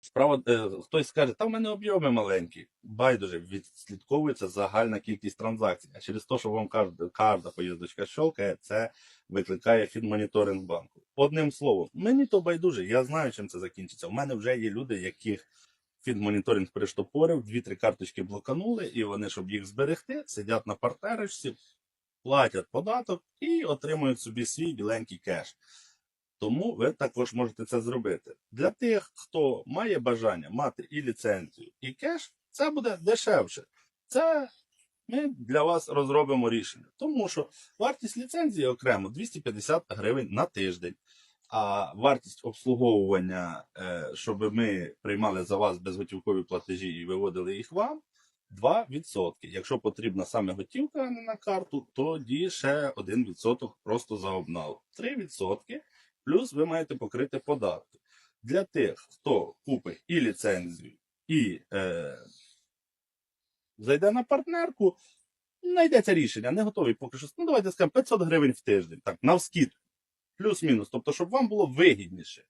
Справа, е, хтось скаже, та в мене об'єми маленькі. Байдуже, відслідковується загальна кількість транзакцій. А через те, що вам кожна, кожна поїздочка щолкає, це викликає фінмоніторинг банку. Одним словом, мені то байдуже, я знаю, чим це закінчиться. У мене вже є люди, яких фінмоніторинг приштопорив, дві-три карточки блоканули, і вони, щоб їх зберегти, сидять на партнерочці, платять податок і отримують собі свій біленький кеш. Тому ви також можете це зробити. Для тих, хто має бажання мати і ліцензію, і кеш, це буде дешевше. Це ми для вас розробимо рішення. Тому що вартість ліцензії окремо 250 гривень на тиждень. А вартість обслуговування, е, щоб ми приймали за вас безготівкові платежі і виводили їх вам, 2%. Якщо потрібна саме готівка, а не на карту, тоді ще 1% просто за обнал. 3%. Плюс ви маєте покрити податки. Для тих, хто купить і ліцензію, і е, зайде на партнерку, знайдеться рішення, не готовий поки що. Ну, давайте скажемо 500 гривень в тиждень, так, навскід. Плюс-мінус. Тобто, щоб вам було вигідніше.